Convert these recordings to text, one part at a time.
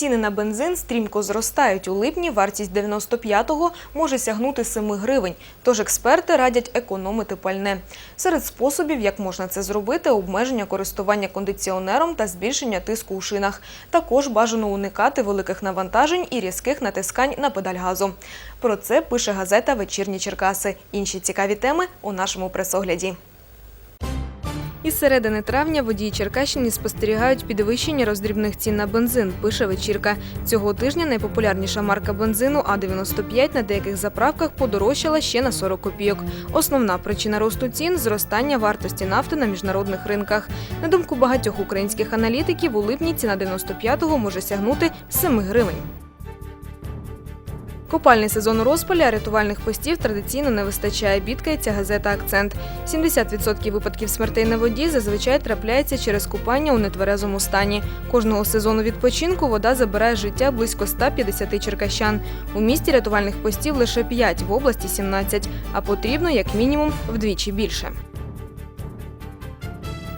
Ціни на бензин стрімко зростають. У липні вартість 95-го може сягнути 7 гривень. Тож експерти радять економити пальне. Серед способів, як можна це зробити, обмеження користування кондиціонером та збільшення тиску у шинах. Також бажано уникати великих навантажень і різких натискань на педаль газу. Про це пише газета Вечірні Черкаси. Інші цікаві теми у нашому пресогляді. Із середини травня водії Черкащини спостерігають підвищення роздрібних цін на бензин, пише вечірка. Цього тижня найпопулярніша марка бензину А95 на деяких заправках подорожчала ще на 40 копійок. Основна причина росту цін зростання вартості нафти на міжнародних ринках. На думку багатьох українських аналітиків, у липні ціна 95-го може сягнути 7 гривень. Купальний сезон у розпалі, а рятувальних постів традиційно не вистачає, бідкається газета «Акцент». 70% випадків смертей на воді зазвичай трапляється через купання у нетверезому стані. Кожного сезону відпочинку вода забирає життя близько 150 черкащан. У місті рятувальних постів лише 5, в області 17, а потрібно як мінімум вдвічі більше.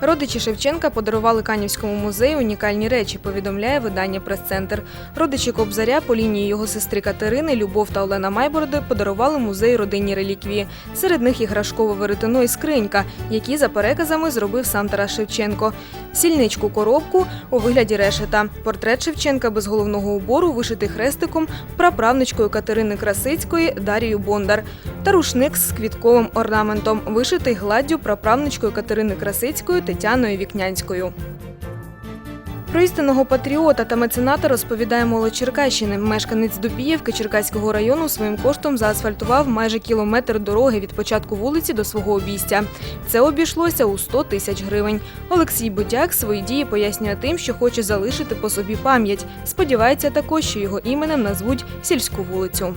Родичі Шевченка подарували Канівському музею унікальні речі, повідомляє видання Прес-центр. Родичі Кобзаря по лінії його сестри Катерини, Любов та Олена Майбороди подарували музею родинні реліквії. Серед них іграшкове веретено і скринька, які за переказами зробив сам Тарас Шевченко. Сільничку коробку у вигляді решета. Портрет Шевченка без головного убору, вишитий хрестиком, праправничкою Катерини Красицької Дарією Бондар. Та рушник з квітковим орнаментом, вишитий гладдю праправничкою Катерини Красицької Тетяною Вікнянською. Про істинного патріота та мецената розповідає молодь Черкащини. Мешканець Дубіївки Черкаського району своїм коштом заасфальтував майже кілометр дороги від початку вулиці до свого обійстя. Це обійшлося у 100 тисяч гривень. Олексій Будяк свої дії пояснює тим, що хоче залишити по собі пам'ять. Сподівається також, що його іменем назвуть сільську вулицю.